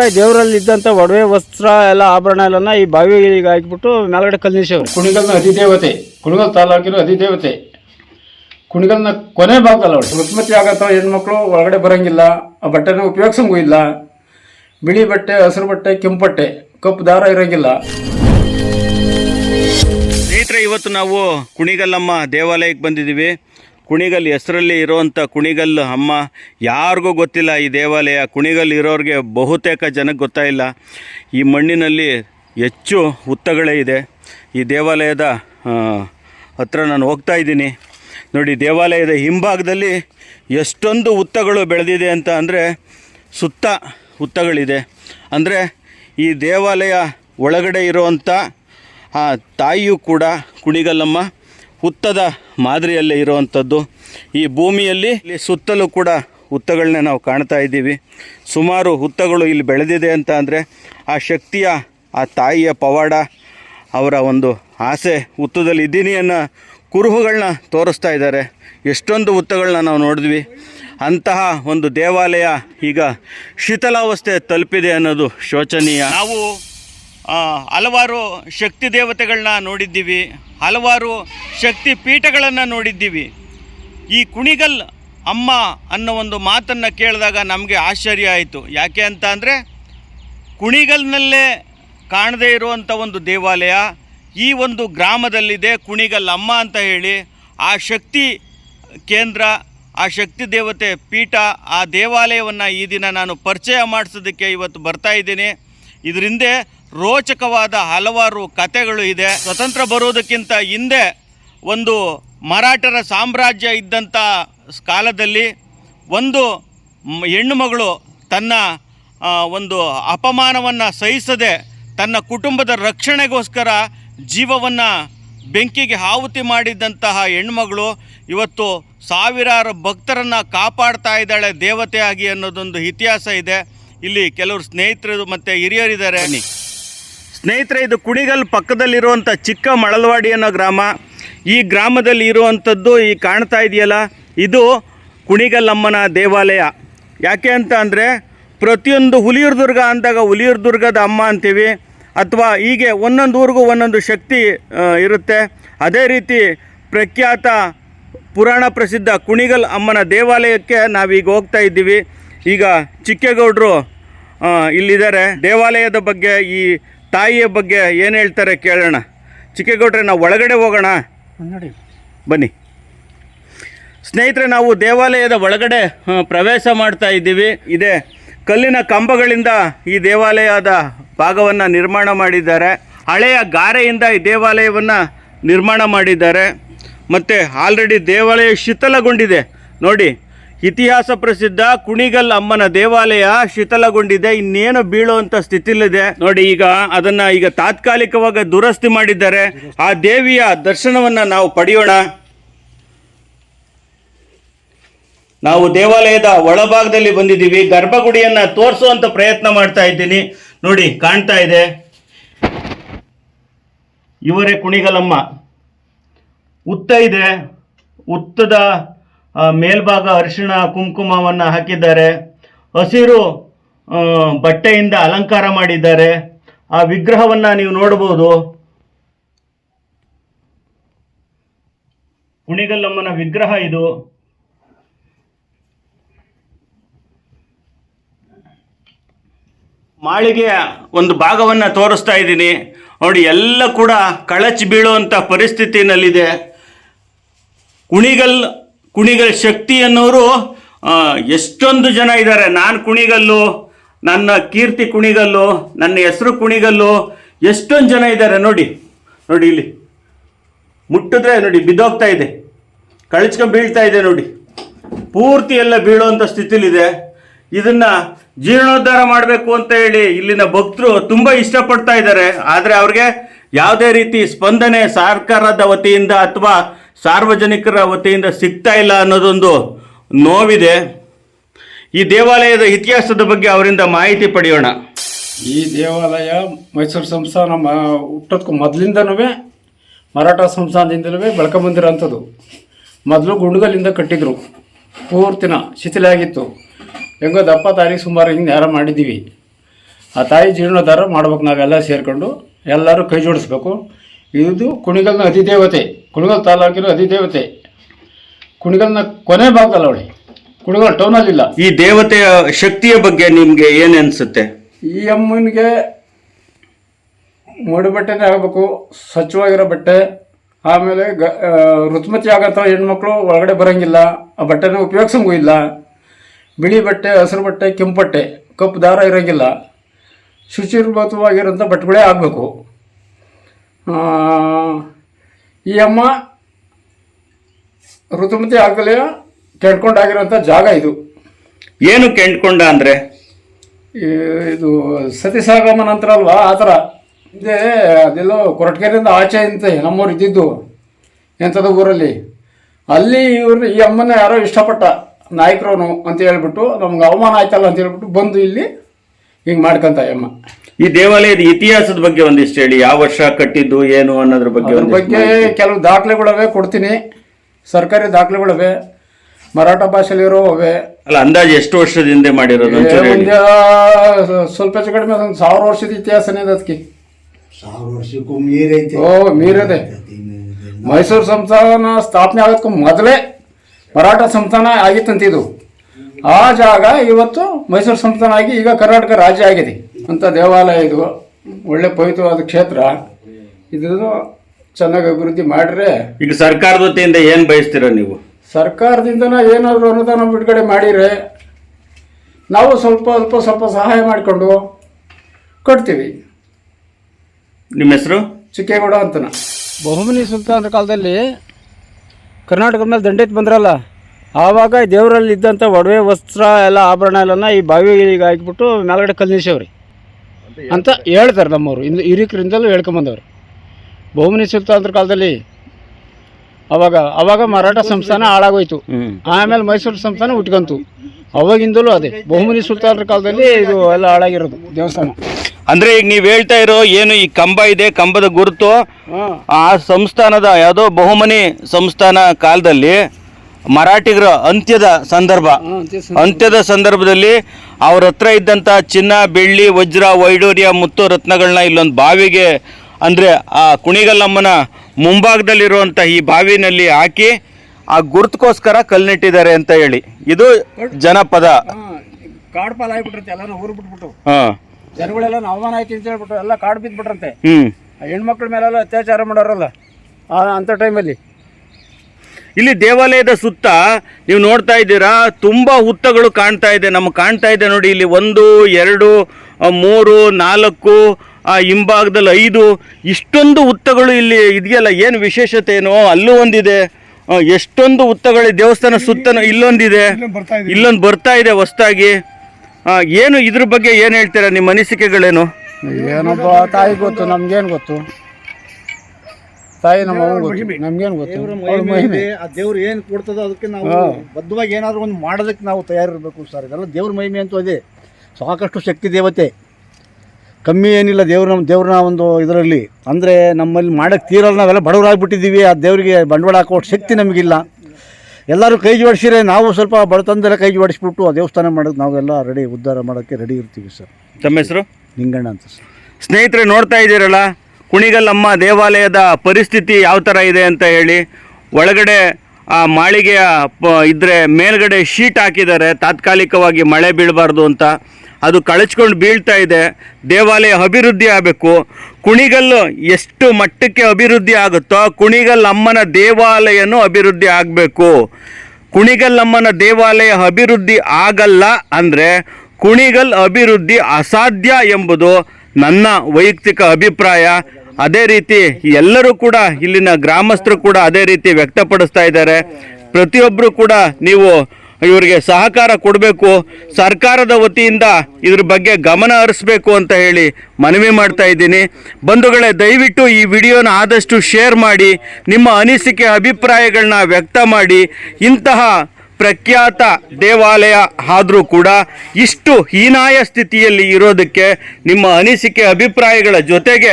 ದೇವರಲ್ಲಿ ಇದ್ದಂತ ಒಡವೆ ವಸ್ತ್ರ ಎಲ್ಲ ಆಭರಣ ಎಲ್ಲನ ಈ ಬಾವಿಗೆ ಹಾಕಿಬಿಟ್ಟು ಮೇಲ್ಗಡೆ ಕಲ್ಲು ನಿಲ್ಸವ್ರು ಕುಣಿಗಲ್ನ ಅಧಿದೇವತೆ ಕುಣಿಗಲ್ ತಾಲೂಕಿನ ಅಧಿದೇವತೆ. ಕುಣಿಗಲ್ನ ಕೊನೆ ಭಾಗದಲ್ಲ ಋತುಮತಿ ಆಗತ್ತ ಹೆಣ್ಮಕ್ಳು ಒಳಗಡೆ ಬರಂಗಿಲ್ಲ ಆ ಬಟ್ಟೆನ ಉಪಯೋಗಿಸಂಗೂ ಇಲ್ಲ. ಬಿಳಿ ಬಟ್ಟೆ ಹಸಿರು ಬಟ್ಟೆ ಕೆಂಪು ಬಟ್ಟೆ ಕಪ್ಪು ದಾರ ಇರಂಗಿಲ್ಲ. ಸ್ನೇಹಿತರೆ ಇವತ್ತು ನಾವು ಕುಣಿಗಲ್ಲಮ್ಮ ದೇವಾಲಯಕ್ಕೆ ಬಂದಿದ್ದೀವಿ. ಕುಣಿಗಲ್ ಹೆಸರಲ್ಲಿ ಇರೋವಂಥ ಕುಣಿಗಲ್ ಅಮ್ಮ ಯಾರಿಗೂ ಗೊತ್ತಿಲ್ಲ ಈ ದೇವಾಲಯ. ಕುಣಿಗಲ್ ಇರೋರಿಗೆ ಬಹುತೇಕ ಜನಕ್ಕೆ ಗೊತ್ತಾಯಿಲ್ಲ. ಈ ಮಣ್ಣಿನಲ್ಲಿ ಹೆಚ್ಚು ಹುತ್ತಗಳೇ ಇದೆ. ಈ ದೇವಾಲಯದ ಹತ್ರ ನಾನು ಹೋಗ್ತಾ ಇದ್ದೀನಿ. ನೋಡಿ, ದೇವಾಲಯದ ಹಿಂಭಾಗದಲ್ಲಿ ಎಷ್ಟೊಂದು ಹುತ್ತಗಳು ಬೆಳೆದಿದೆ ಅಂತ ಅಂದರೆ ಸುತ್ತ ಹುತ್ತಗಳಿದೆ. ಅಂದರೆ ಈ ದೇವಾಲಯ ಒಳಗಡೆ ಇರುವಂಥ ಆ, ತಾಯಿಯೂ ಕೂಡ ಕುಣಿಗಲ್ಲಮ್ಮ ಹುತ್ತದ ಮಾದರಿಯಲ್ಲೇ ಇರುವಂಥದ್ದು. ಈ ಭೂಮಿಯಲ್ಲಿ ಇಲ್ಲಿ ಸುತ್ತಲೂ ಕೂಡ ಹುತ್ತಗಳನ್ನ ನಾವು ಕಾಣ್ತಾ ಇದ್ದೀವಿ. ಸುಮಾರು ಹುತ್ತಗಳು ಇಲ್ಲಿ ಬೆಳೆದಿದೆ ಅಂತ ಅಂದರೆ ಆ ಶಕ್ತಿಯ, ಆ ತಾಯಿಯ ಪವಾಡ, ಅವರ ಒಂದು ಆಸೆ ಹುತ್ತದಲ್ಲಿ ಇದ್ದೀನಿ ಅನ್ನೋ ಕುರುಹುಗಳನ್ನ ತೋರಿಸ್ತಾ ಇದ್ದಾರೆ. ಎಷ್ಟೊಂದು ಹುತ್ತಗಳನ್ನ ನಾವು ನೋಡಿದ್ವಿ. ಅಂತಹ ಒಂದು ದೇವಾಲಯ ಈಗ ಶೀತಲಾವಸ್ಥೆ ತಲುಪಿದೆ ಅನ್ನೋದು ಶೋಚನೀಯ. ನಾವು ಹಲವಾರು ಶಕ್ತಿ ದೇವತೆಗಳನ್ನ ನೋಡಿದ್ದೀವಿ, ಹಲವಾರು ಶಕ್ತಿ ಪೀಠಗಳನ್ನು ನೋಡಿದ್ದೀವಿ. ಈ ಕುಣಿಗಲ್ ಅಮ್ಮ ಅನ್ನೋ ಒಂದು ಮಾತನ್ನು ಕೇಳಿದಾಗ ನಮಗೆ ಆಶ್ಚರ್ಯ ಆಯಿತು. ಯಾಕೆ ಅಂತ ಅಂದರೆ, ಕುಣಿಗಲ್ನಲ್ಲೇ ಕಾಣದೇ ಇರುವಂಥ ಒಂದು ದೇವಾಲಯ, ಈ ಒಂದು ಗ್ರಾಮದಲ್ಲಿದೆ ಕುಣಿಗಲ್ ಅಮ್ಮ ಅಂತ ಹೇಳಿ. ಆ ಶಕ್ತಿ ಕೇಂದ್ರ, ಆ ಶಕ್ತಿ ದೇವತೆ ಪೀಠ, ಆ ದೇವಾಲಯವನ್ನು ಈ ದಿನ ನಾನು ಪರಿಚಯ ಮಾಡಿಸೋದಕ್ಕೆ ಇವತ್ತು ಬರ್ತಾ ಇದ್ದೀನಿ. ಇದರಿಂದ ರೋಚಕವಾದ ಹಲವಾರು ಕಥೆಗಳು ಇದೆ. ಸ್ವತಂತ್ರ ಬರೋದಕ್ಕಿಂತ ಹಿಂದೆ ಒಂದು ಮರಾಠರ ಸಾಮ್ರಾಜ್ಯ ಇದ್ದಂಥ ಕಾಲದಲ್ಲಿ ಒಂದು ಹೆಣ್ಣು ಮಗಳು ತನ್ನ ಒಂದು ಅಪಮಾನವನ್ನು ಸಹಿಸದೆ ತನ್ನ ಕುಟುಂಬದ ರಕ್ಷಣೆಗೋಸ್ಕರ ಜೀವವನ್ನು ಬೆಂಕಿಗೆ ಆಹುತಿ ಮಾಡಿದ್ದಂತಹ ಹೆಣ್ಮಗಳು ಇವತ್ತು ಸಾವಿರಾರು ಭಕ್ತರನ್ನು ಕಾಪಾಡ್ತಾ ಇದ್ದಾಳೆ ದೇವತೆಯಾಗಿ ಅನ್ನೋದೊಂದು ಇತಿಹಾಸ ಇದೆ. ಇಲ್ಲಿ ಕೆಲವರು ಸ್ನೇಹಿತರು ಮತ್ತು ಹಿರಿಯರಿದ್ದಾರೆ. ಸ್ನೇಹಿತರೆ, ಇದು ಕುಣಿಗಲ್ ಪಕ್ಕದಲ್ಲಿರುವಂಥ ಚಿಕ್ಕ ಮಳಲ್ವಾಡಿ ಅನ್ನೋ ಗ್ರಾಮ. ಈ ಗ್ರಾಮದಲ್ಲಿ ಇರುವಂಥದ್ದು ಈ ಕಾಣ್ತಾ ಇದೆಯಲ್ಲ, ಇದು ಕುಣಿಗಲ್ಲಮ್ಮನ ದೇವಾಲಯ. ಯಾಕೆ ಅಂತ ಅಂದರೆ, ಪ್ರತಿಯೊಂದು ಹುಲಿಯೂರು ದುರ್ಗ ಅಂದಾಗ ಹುಲಿಯೂರು ದುರ್ಗದ ಅಮ್ಮ ಅಂತೀವಿ, ಅಥವಾ ಹೀಗೆ ಒಂದೊಂದು ಊರಿಗೂ ಒಂದೊಂದು ಶಕ್ತಿ ಇರುತ್ತೆ. ಅದೇ ರೀತಿ ಪ್ರಖ್ಯಾತ ಪುರಾಣ ಪ್ರಸಿದ್ಧ ಕುಣಿಗಲ್ ಅಮ್ಮನ ದೇವಾಲಯಕ್ಕೆ ನಾವೀಗ ಹೋಗ್ತಾ ಇದ್ದೀವಿ. ಈಗ ಚಿಕ್ಕೇಗೌಡರು ಇಲ್ಲಿದ್ದಾರೆ. ದೇವಾಲಯದ ಬಗ್ಗೆ ಈ ತಾಯಿಯ ಬಗ್ಗೆ ಏನು ಹೇಳ್ತಾರೆ ಕೇಳೋಣ. ಚಿಕ್ಕೇಗೌಡ್ರೆ ನಾವು ಒಳಗಡೆ ಹೋಗೋಣ. ನೋಡಿ. ಬನ್ನಿ. ಸ್ನೇಹಿತರೆ ನಾವು ದೇವಾಲಯದ ಒಳಗಡೆ ಪ್ರವೇಶ ಮಾಡ್ತಾ ಇದ್ದೀವಿ. ಇದೆ ಕಲ್ಲಿನ ಕಂಬಗಳಿಂದ ಈ ದೇವಾಲಯದ ಭಾಗವನ್ನು ನಿರ್ಮಾಣ ಮಾಡಿದ್ದಾರೆ. ಹಳೆಯ ಗಾರೆಯಿಂದ ಈ ದೇವಾಲಯವನ್ನು ನಿರ್ಮಾಣ ಮಾಡಿದ್ದಾರೆ. ಮತ್ತು ಆಲ್ರೆಡಿ ದೇವಾಲಯ ಶಿಥಲಗೊಂಡಿದೆ. ನೋಡಿ ಇತಿಹಾಸ ಪ್ರಸಿದ್ಧ ಕುಣಿಗಲ್ ಅಮ್ಮನ ದೇವಾಲಯ ಶಿಥಲಗೊಂಡಿದೆ, ಇನ್ನೇನು ಬೀಳುವಂಥ ಸ್ಥಿತಿಲಿದೆ. ನೋಡಿ, ಈಗ ಅದನ್ನ ಈಗ ತಾತ್ಕಾಲಿಕವಾಗಿ ದುರಸ್ತಿ ಮಾಡಿದ್ದಾರೆ. ಆ ದೇವಿಯ ದರ್ಶನವನ್ನ ನಾವು ಪಡೆಯೋಣ. ನಾವು ದೇವಾಲಯದ ಒಳಭಾಗದಲ್ಲಿ ಬಂದಿದ್ದೀವಿ. ಗರ್ಭಗುಡಿಯನ್ನ ತೋರಿಸುವಂತ ಪ್ರಯತ್ನ ಮಾಡ್ತಾ ಇದ್ದೀನಿ. ನೋಡಿ, ಕಾಣ್ತಾ ಇದೆ. ಇವರೇ ಕುಣಿಗಲಮ್ಮ. ಉತ್ತ ಇದೆ. ಉತ್ತದ ಮೇಲ್ಭಾಗ ಅರಿಶಿಣ ಕುಂಕುಮವನ್ನು ಹಾಕಿದ್ದಾರೆ. ಹಸಿರು ಬಟ್ಟೆಯಿಂದ ಅಲಂಕಾರ ಮಾಡಿದ್ದಾರೆ. ಆ ವಿಗ್ರಹವನ್ನು ನೀವು ನೋಡಬಹುದು. ಕುಣಿಗಲ್ಲಮ್ಮನ ವಿಗ್ರಹ ಇದು. ಮಾಳಿಗೆಯ ಒಂದು ಭಾಗವನ್ನು ತೋರಿಸ್ತಾ ಇದ್ದೀನಿ. ನೋಡಿ, ಎಲ್ಲ ಕೂಡ ಕಳಚಿ ಬೀಳುವಂಥ ಪರಿಸ್ಥಿತಿನಲ್ಲಿದೆ. ಕುಣಿಗಲ್ ಕುಣಿಗಲ್ ಶಕ್ತಿ ಅನ್ನೋರು ಎಷ್ಟೊಂದು ಜನ ಇದ್ದಾರೆ. ನಾನು ಕುಣಿಗಲ್ಲು, ನನ್ನ ಕೀರ್ತಿ ಕುಣಿಗಲ್ಲು, ನನ್ನ ಹೆಸರು ಕುಣಿಗಲ್ಲು, ಎಷ್ಟೊಂದು ಜನ ಇದ್ದಾರೆ ನೋಡಿ. ನೋಡಿ ಇಲ್ಲಿ. ಮುಟ್ಟಿದ್ರೆ ನೋಡಿ, ಬಿದ್ದೋಗ್ತಾ ಇದೆ. ಕಳಿಸ್ಕೊಂಡು ಬೀಳ್ತಾ ಇದೆ ನೋಡಿ. ಪೂರ್ತಿ ಎಲ್ಲ ಬೀಳುವಂಥ ಸ್ಥಿತಿಲಿದೆ. ಇದನ್ನ ಜೀರ್ಣೋದ್ಧಾರ ಮಾಡಬೇಕು ಅಂತ ಹೇಳಿ ಇಲ್ಲಿನ ಭಕ್ತರು ತುಂಬ ಇಷ್ಟಪಡ್ತಾ ಇದ್ದಾರೆ. ಆದರೆ ಅವ್ರಿಗೆ ಯಾವುದೇ ರೀತಿ ಸ್ಪಂದನೆ ಸರ್ಕಾರದ ವತಿಯಿಂದ ಅಥವಾ ಸಾರ್ವಜನಿಕರ ವತಿಯಿಂದ ಸಿಗ್ತಾ ಇಲ್ಲ ಅನ್ನೋದೊಂದು ನೋವಿದೆ. ಈ ದೇವಾಲಯದ ಇತಿಹಾಸದ ಬಗ್ಗೆ ಅವರಿಂದ ಮಾಹಿತಿ ಪಡೆಯೋಣ. ಈ ದೇವಾಲಯ ಮೈಸೂರು ಸಂಸ್ಥಾನ ಮ ಹುಟ್ಟೋದಕ್ಕೂ ಮೊದಲಿಂದನೂ ಮರಾಠ ಸಂಸ್ಥಾನದಿಂದಲೂ ಬೆಳ್ಕೊಂಬಂದಿರೋಂಥದ್ದು ಮೊದಲು ಗುಂಡುಗಲ್ಲಿಂದ ಕಟ್ಟಿದ್ರು. ಪೂರ್ತಿನ ಶಿಥಿಲ ಆಗಿತ್ತು ಹೆಂಗೋ ದಪ್ಪ ತಾರೀಕು ಸುಮಾರು ಹಿಂಗೆ ನೇರ ಮಾಡಿದ್ದೀವಿ. ಆ ತಾಯಿ ಜೀರ್ಣೋದ್ಧಾರ ಮಾಡ್ಬೇಕು ನಾವೆಲ್ಲ ಸೇರಿಕೊಂಡು ಎಲ್ಲರೂ ಕೈ ಜೋಡಿಸ್ಬೇಕು. ಇದು ಕುಣಿಗಲ್ನ ಅಧಿದೇವತೆ ಕುಣಿಗಲ್ ತಾಲೂಕಿನ ಅಧಿದೇವತೆ. ಕುಣಿಗಲ್ನ ಕೊನೆ ಭಾಗದಲ್ಲ ಅವಳಿ. ಕುಣಿಗಲ್ ಟೌನಲ್ಲಿಲ್ಲ. ಈ ದೇವತೆಯ ಶಕ್ತಿಯ ಬಗ್ಗೆ ನಿಮ್ಗೆ ಏನ್ ಅನ್ಸುತ್ತೆ? ಈ ಅಮ್ಮನಿಗೆ ಮೂಡು ಬಟ್ಟೆನೇ ಆಗಬೇಕು ಸ್ವಚ್ಛವಾಗಿರೋ ಬಟ್ಟೆ ಆಮೇಲೆ ಗ ಋತುಮತಿ ಆಗಂತ ಹೆಣ್ಮಕ್ಳು ಒಳಗಡೆ ಬರೋಂಗಿಲ್ಲ ಆ ಬಟ್ಟೆನ ಉಪಯೋಗಿಸಂಗೂ ಇಲ್ಲ. ಬಿಳಿ ಬಟ್ಟೆ ಹಸಿರು ಬಟ್ಟೆ ಕೆಂಪು ಬಟ್ಟೆ ಕಪ್ಪು ದಾರ ಇರೋಂಗಿಲ್ಲ. ಶುಚಿರ್ಭೂತವಾಗಿರೋಂಥ ಬಟ್ಟೆಗಳೇ ಆಗಬೇಕು. ಈ ಅಮ್ಮ ಋತುಮತಿ ಆಗಲೇ ಕೆಂಡ್ಕೊಂಡಾಗಿರುವಂಥ ಜಾಗ ಇದು. ಏನು ಕೆಂಡ್ಕೊಂಡ ಅಂದರೆ? ಇದು ಸತಿಸಾಗಮ ನಂತರ ಅಲ್ವಾ? ಆ ಥರ. ಇದೇ ಅದೆಲ್ಲೋ ಕೊರಟಗೆರೆಯಿಂದ ಆಚೆ ಅಂತ ನಮ್ಮವ್ರು ಇದ್ದಿದ್ದು ಎಂಥದ್ದು ಊರಲ್ಲಿ. ಅಲ್ಲಿ ಇವ್ರ ಈ ಅಮ್ಮನ ಯಾರೋ ಇಷ್ಟಪಟ್ಟ ನಾಯಕರವನು ಅಂತ ಹೇಳ್ಬಿಟ್ಟು ನಮ್ಗೆ ಅವಮಾನ ಆಯ್ತಲ್ಲ ಅಂತ ಹೇಳ್ಬಿಟ್ಟು ಬಂದು ಇಲ್ಲಿ ಹಿಂಗೆ ಮಾಡ್ಕೊಂತ ಅಮ್ಮ. ಈ ದೇವಾಲಯದ ಇತಿಹಾಸದ ಬಗ್ಗೆ ಒಂದಿಷ್ಟು ಹೇಳಿ ಯಾವ ವರ್ಷ ಕಟ್ಟಿದ್ದು ಏನು ಅನ್ನೋದ್ರ ಬಗ್ಗೆ ಅದ್ರ ಒಂದಿಷ್ಟು ಬಗ್ಗೆ ಕೆಲವು ದಾಖಲೆಗಳವೆ ಕೊಡ್ತೀನಿ. ಸರ್ಕಾರಿ ದಾಖಲೆಗಳವೆ ಮರಾಠ ಭಾಷೆಯಲ್ಲಿರೋ ಅವೆ. ಅಲ್ಲ ಅಂದಾಜು ಎಷ್ಟು ವರ್ಷದ ಹಿಂದೆ ಮಾಡಿರೋದು ಒಂಚೂರು ಹೇಳಿ. ಒಂದು ಸ್ವಲ್ಪ ಹೆಚ್ಚು ಕಡಿಮೆ ಒಂದು ಸಾವಿರ ವರ್ಷದ ಇತಿಹಾಸನೇ ಇದೆ ಅದಕ್ಕೆ? ಸಾವಿರ ವರ್ಷಕ್ಕೂ ಮೀರೈತೆ ಓ ಮೀರದೆ. ಮೈಸೂರು ಸಂಸ್ಥಾನ ಸ್ಥಾಪನೆ ಆಗೋದಕ್ಕೂ ಮೊದಲೇ ಮರಾಠ ಸಂಸ್ಥಾನ ಆಗಿತ್ತಂತ ಇದು. ಆ ಜಾಗ ಇವತ್ತು ಮೈಸೂರು ಸಂಸ್ಥಾನ ಆಗಿ ಈಗ ಕರ್ನಾಟಕ ರಾಜ್ಯ ಆಗಿದೆ. ಅಂತ ದೇವಾಲಯ ಇದು ಒಳ್ಳೆ ಪವಿತ್ರವಾದ ಕ್ಷೇತ್ರ. ಇದನ್ನು ಚೆನ್ನಾಗಿ ಅಭಿವೃದ್ಧಿ ಮಾಡ್ರೆ ಈಗ ಸರ್ಕಾರದ ವತಿಯಿಂದ ಏನು ಬಯಸ್ತೀರ ನೀವು? ಸರ್ಕಾರದಿಂದ ಏನಾದರೂ ಅನುದಾನ ಬಿಡುಗಡೆ ಮಾಡಿದರೆ ನಾವು ಸ್ವಲ್ಪ ಅಲ್ಪ ಸ್ವಲ್ಪ ಸಹಾಯ ಮಾಡಿಕೊಂಡು ಕೊಡ್ತೀವಿ. ನಿಮ್ಮ ಹೆಸರು? ಚಿಕ್ಕೇಗೌಡ ಅಂತನ. ಬಹುಮನಿ ಸುಲ್ತಾನರ ಕಾಲದಲ್ಲಿ ಕರ್ನಾಟಕದ ಮೇಲೆ ದಂಡೆತ್ ಬಂದ್ರಲ್ಲ ಆವಾಗ ದೇವರಲ್ಲಿ ಇದ್ದಂಥ ಒಡವೆ ವಸ್ತ್ರ ಎಲ್ಲ ಆಭರಣ ಎಲ್ಲನ ಈ ಬಾವಿಗೆ ಹಾಕಿಬಿಟ್ಟು ಮೇಲ್ಗಡೆ ಕಲ್ನಿಸವ್ರಿ ಅಂತ ಹೇಳ್ತಾರೆ. ನಮ್ಮವರು. ಇಂದು ಹಿರಿಕರಿಂದಲೂ ಹೇಳ್ಕೊಂಬಂದವರು. ಬಹುಮನಿ ಸುಲ್ತಾನ್ರ ಕಾಲದಲ್ಲಿ ಅವಾಗ ಅವಾಗ ಮರಾಠ ಸಂಸ್ಥಾನ ಹಾಳಾಗೋಯ್ತು. ಆಮೇಲೆ ಮೈಸೂರು ಸಂಸ್ಥಾನ ಉಟ್ಕಂತು. ಅವಾಗಿಂದಲೂ ಅದೇ. ಬಹುಮನಿ ಸುಲ್ತಾನರ ಕಾಲದಲ್ಲಿ ಇದು ಎಲ್ಲ ಹಾಳಾಗಿರೋದು ದೇವಸ್ಥಾನ. ಅಂದ್ರೆ ಈಗ ನೀವ್ ಹೇಳ್ತಾ ಇರೋ ಏನು ಈ ಕಂಬ ಇದೆ ಕಂಬದ ಗುರುತು ಆ ಸಂಸ್ಥಾನದ ಯಾವುದೋ ಬಹುಮನಿ ಸಂಸ್ಥಾನ ಕಾಲದಲ್ಲಿ ಮರಾಠಿಗರ ಅಂತ್ಯದ ಸಂದರ್ಭ. ಅಂತ್ಯದ ಸಂದರ್ಭದಲ್ಲಿ ಅವ್ರ ಹತ್ರ ಇದ್ದಂಥ ಚಿನ್ನ ಬೆಳ್ಳಿ ವಜ್ರ ವೈಡೂರ್ಯ ಮುತ್ತು ರತ್ನಗಳನ್ನ ಇಲ್ಲೊಂದು ಬಾವಿಗೆ ಅಂದರೆ ಆ ಕುಣಿಗಲ್ಲಮ್ಮನ ಮುಂಭಾಗದಲ್ಲಿರುವಂಥ ಈ ಬಾವಿನಲ್ಲಿ ಹಾಕಿ ಆ ಗುರುತುಕೋಸ್ಕರ ಕಲ್ನೆಟ್ಟಿದ್ದಾರೆ ಅಂತ ಹೇಳಿ. ಇದು ಜನಪದ. ಕಾಡು ಪಾಲ್ ಆಗ್ಬಿಟ್ರಂತೆ ಎಲ್ಲ ಊರು ಬಿಟ್ಬಿಟ್ಟು ಜನಗಳೆಲ್ಲ ಅವಮಾನ ಆಯ್ತು ಅಂತ ಹೇಳ್ಬಿಟ್ಟು ಎಲ್ಲ ಕಾಡು ಬಿದ್ದ್ಬಿಟ್ರಂತೆ ಹೆಣ್ಮಕ್ಳ ಮೇಲೆಲ್ಲ ಅತ್ಯಾಚಾರ ಮಾಡೋರಲ್ಲ ಅಂತ ಟೈಮಲ್ಲಿ ಇಲ್ಲಿ ದೇವಾಲಯದ ಸುತ್ತ ನೀವು ನೋಡ್ತಾ ಇದ್ದೀರಾ ತುಂಬ ಹುತ್ತಗಳು ಕಾಣ್ತಾ ಇದೆ. ನಮ್ಗೆ ಕಾಣ್ತಾ ಇದೆ ನೋಡಿ ಇಲ್ಲಿ ಒಂದು ಎರಡು ಮೂರು ನಾಲ್ಕು ಆ ಹಿಂಭಾಗದಲ್ಲಿ ಐದು. ಇಷ್ಟೊಂದು ಹುತ್ತಗಳು ಇಲ್ಲಿ ಇದೆಯಲ್ಲ ಏನು ವಿಶೇಷತೆ ಏನೋ? ಅಲ್ಲೂ ಒಂದಿದೆ. ಎಷ್ಟೊಂದು ಹುತ್ತಗಳು ದೇವಸ್ಥಾನ ಸುತ್ತನೂ ಇಲ್ಲೊಂದಿದೆ. ಇಲ್ಲೊಂದು ಬರ್ತಾ ಇದೆ. ಹೊಸ್ದಾಗಿ. ಏನು ಇದ್ರ ಬಗ್ಗೆ ಏನು ಹೇಳ್ತೀರಾ ನಿಮ್ಮ ಅನಿಸಿಕೆಗಳೇನು? ಏನೋ ತಾಯಿ ಗೊತ್ತು ನಮ್ಗೇನು ಗೊತ್ತು? ತಾಯಿ ನಮ್ಮ ಅವ್ವನ್ ಗೊತ್ತು. ನಮ್ಗೇನು ಗೊತ್ತು? ಅವ್ಳ ಮಹಿಮೆ ಆ ದೇವ್ರು ಏನು ಕೊಡ್ತದೋ ಅದಕ್ಕೆ ನಾವು ಹಾ. ಬದ್ಧವಾಗಿ ಏನಾದ್ರು ಒಂದು ಮಾಡೋದಕ್ಕೆ ನಾವು ತಯಾರಿರಬೇಕು ಸರ್. ಇದೆಲ್ಲ ದೇವ್ರ ಮಹಿಮೆ ಅಂತೂ ಅದೇ. ಸಾಕಷ್ಟು ಶಕ್ತಿ ದೇವತೆ. ಕಮ್ಮಿ ಏನಿಲ್ಲ ದೇವ್ರ ನಮ್ಮ ದೇವ್ರನ್ನ ಒಂದು ಇದರಲ್ಲಿ. ಅಂದರೆ ನಮ್ಮಲ್ಲಿ ಮಾಡೋಕ್ಕೆ ತೀರಲ್ಲ ನಾವೆಲ್ಲ ಬಡವರಾಗ್ಬಿಟ್ಟಿದ್ದೀವಿ. ಆ ದೇವರಿಗೆ ಬಂಡವಾಳ ಹಾಕೋ ಶಕ್ತಿ ನಮಗಿಲ್ಲ. ಎಲ್ಲರೂ ಕೈ ಜೋಡಿಸಿದ್ರೆ ನಾವು ಸ್ವಲ್ಪ ಬಡತನದೆಲ್ಲ ಕೈ ಜೋಡಿಸ್ಬಿಟ್ಟು ಆ ದೇವಸ್ಥಾನ ಮಾಡೋದು ನಾವೆಲ್ಲ ರೆಡಿ ಉದ್ಧಾರ ಮಾಡೋಕ್ಕೆ ರೆಡಿ ಇರ್ತೀವಿ ಸರ್. ತಮ್ಮ ಹೆಸರು? ನಿಂಗಣ್ಣ ಅಂತ ಸರ್. ಸ್ನೇಹಿತರೆ ನೋಡ್ತಾ ಇದ್ದೀರಲ್ಲ? ಕುಣಿಗಲ್ಲಮ್ಮ ದೇವಾಲಯದ ಪರಿಸ್ಥಿತಿ ಯಾವ ಥರ ಇದೆ ಅಂತ ಹೇಳಿ ಒಳಗಡೆ ಆ ಮಾಳಿಗೆಯ ಪ ಇದ್ದರೆ ಮೇಲ್ಗಡೆ ಶೀಟ್ ಹಾಕಿದ್ದಾರೆ. ತಾತ್ಕಾಲಿಕವಾಗಿ ಮಳೆ ಬೀಳಬಾರ್ದು ಅಂತ. ಅದು ಕಳಚ್ಕೊಂಡು ಬೀಳ್ತಾ ಇದೆ. ದೇವಾಲಯ ಅಭಿವೃದ್ಧಿ ಆಗಬೇಕು. ಕುಣಿಗಲ್ಲು ಎಷ್ಟು ಮಟ್ಟಕ್ಕೆ ಅಭಿವೃದ್ಧಿ ಆಗುತ್ತೋ ಕುಣಿಗಲ್ಲಮ್ಮನ ದೇವಾಲಯನೂ ಅಭಿವೃದ್ಧಿ ಆಗಬೇಕು. ಕುಣಿಗಲ್ಲಮ್ಮನ ದೇವಾಲಯ ಅಭಿವೃದ್ಧಿ ಆಗಲ್ಲ ಅಂದರೆ ಕುಣಿಗಲ್ ಅಭಿವೃದ್ಧಿ ಅಸಾಧ್ಯ ಎಂಬುದು ನನ್ನ ವೈಯಕ್ತಿಕ ಅಭಿಪ್ರಾಯ ಅದೇ ರೀತಿ ಎಲ್ಲರೂ ಕೂಡ ಇಲ್ಲಿನ ಗ್ರಾಮಸ್ಥರು ಕೂಡ ಅದೇ ರೀತಿ ವ್ಯಕ್ತಪಡಿಸ್ತಾ ಇದ್ದಾರೆ. ಪ್ರತಿಯೊಬ್ಬರು ಕೂಡ ನೀವು ಇವರಿಗೆ ಸಹಕಾರ ಕೊಡಬೇಕು, ಸರ್ಕಾರದ ವತಿಯಿಂದ ಇದ್ರ ಬಗ್ಗೆ ಗಮನ ಹರಿಸ್ಬೇಕು ಅಂತ ಹೇಳಿ ಮನವಿ ಮಾಡ್ತಾ ಇದ್ದೀನಿ. ಬಂಧುಗಳೇ, ದಯವಿಟ್ಟು ಈ ವಿಡಿಯೋನ ಆದಷ್ಟು ಶೇರ್ ಮಾಡಿ, ನಿಮ್ಮ ಅನಿಸಿಕೆ, ಅಭಿಪ್ರಾಯಗಳನ್ನ ವ್ಯಕ್ತ ಮಾಡಿ, ಇಂತಹ ಪ್ರಖ್ಯಾತ ದೇವಾಲಯ ಆದರೂ ಕೂಡ ಇಷ್ಟು ಹೀನಾಯ ಸ್ಥಿತಿಯಲ್ಲಿ ಇರೋದಕ್ಕೆ ನಿಮ್ಮ ಅನಿಸಿಕೆ ಅಭಿಪ್ರಾಯಗಳ ಜೊತೆಗೆ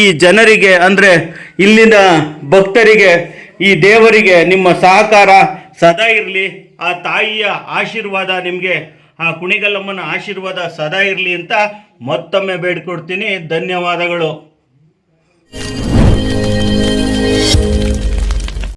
ಈ ಜನರಿಗೆ ಅಂದರೆ ಇಲ್ಲಿನ ಭಕ್ತರಿಗೆ, ಈ ದೇವರಿಗೆ ನಿಮ್ಮ ಸಹಕಾರ ಸದಾ ಇರಲಿ. ಆ ತಾಯಿಯ ಆಶೀರ್ವಾದ ನಿಮಗೆ, ಆ ಕುಣಿಗಲ್ಲಮ್ಮನ ಆಶೀರ್ವಾದ ಸದಾ ಇರಲಿ ಅಂತ ಮತ್ತೊಮ್ಮೆ ಬೇಡ್ಕೊಡ್ತೀನಿ. ಧನ್ಯವಾದಗಳು.